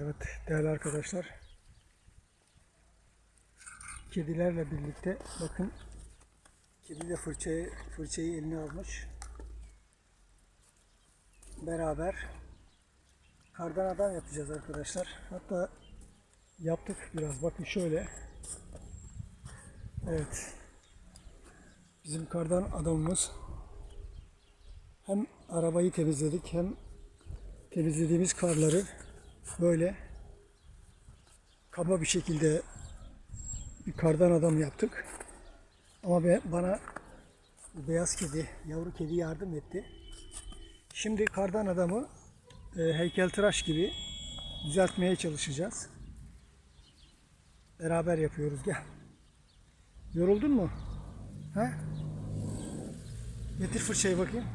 Evet değerli arkadaşlar. Kedilerle birlikte bakın kedi de fırçayı, fırçayı eline almış. Beraber kardan adam yapacağız arkadaşlar. Hatta yaptık biraz. Bakın şöyle. Evet. Bizim kardan adamımız hem arabayı temizledik hem temizlediğimiz karları böyle kaba bir şekilde bir kardan adam yaptık. Ama be- bana beyaz kedi, yavru kedi yardım etti. Şimdi kardan adamı e, heykeltıraş gibi düzeltmeye çalışacağız. Beraber yapıyoruz. Gel. Yoruldun mu? Ha? Getir fırçayı bakayım.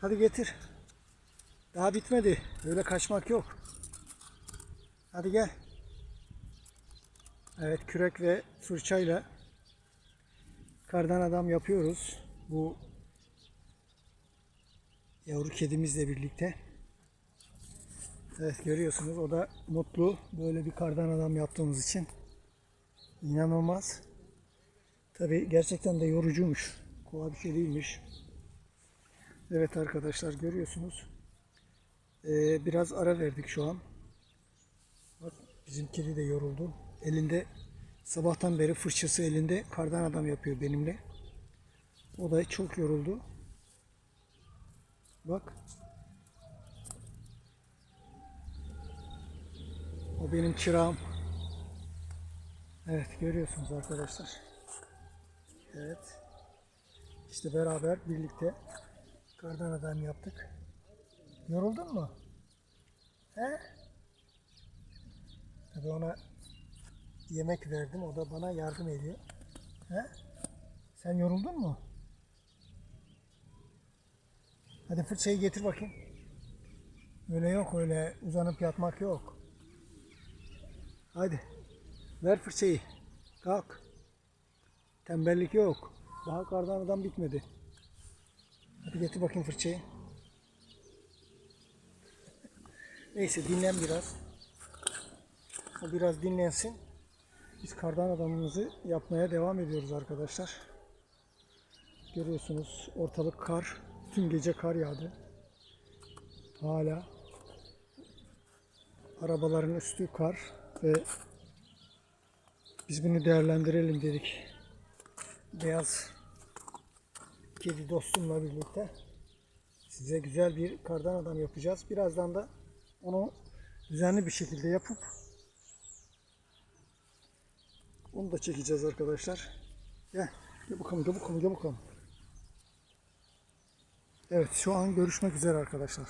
Hadi getir. Daha bitmedi. Böyle kaçmak yok. Hadi gel. Evet kürek ve fırçayla kardan adam yapıyoruz. Bu yavru kedimizle birlikte. Evet görüyorsunuz o da mutlu böyle bir kardan adam yaptığımız için. İnanılmaz. Tabi gerçekten de yorucuymuş. Kolay bir şey değilmiş. Evet arkadaşlar görüyorsunuz. Ee, biraz ara verdik şu an. Bak bizim kedi de yoruldu. Elinde sabahtan beri fırçası elinde kardan adam yapıyor benimle. O da çok yoruldu. Bak. O benim çırağım. Evet görüyorsunuz arkadaşlar. Evet. İşte beraber birlikte kardan adam yaptık. Yoruldun mu? He? Tabii ona yemek verdim. O da bana yardım ediyor. He? Sen yoruldun mu? Hadi fırçayı getir bakayım. Öyle yok öyle uzanıp yatmak yok. Hadi. Ver fırçayı. Kalk. Tembellik yok. Daha kardan adam bitmedi. Hadi getir bakayım fırçayı. Neyse dinlen biraz. O biraz dinlensin. Biz kardan adamımızı yapmaya devam ediyoruz arkadaşlar. Görüyorsunuz ortalık kar. Tüm gece kar yağdı. Hala arabaların üstü kar ve biz bunu değerlendirelim dedik. Beyaz kedi dostumla birlikte size güzel bir kardan adam yapacağız. Birazdan da onu düzenli bir şekilde yapıp onu da çekeceğiz arkadaşlar. Gel. Gel bakalım, gel bakalım, gel bakalım. Evet, şu an görüşmek üzere arkadaşlar.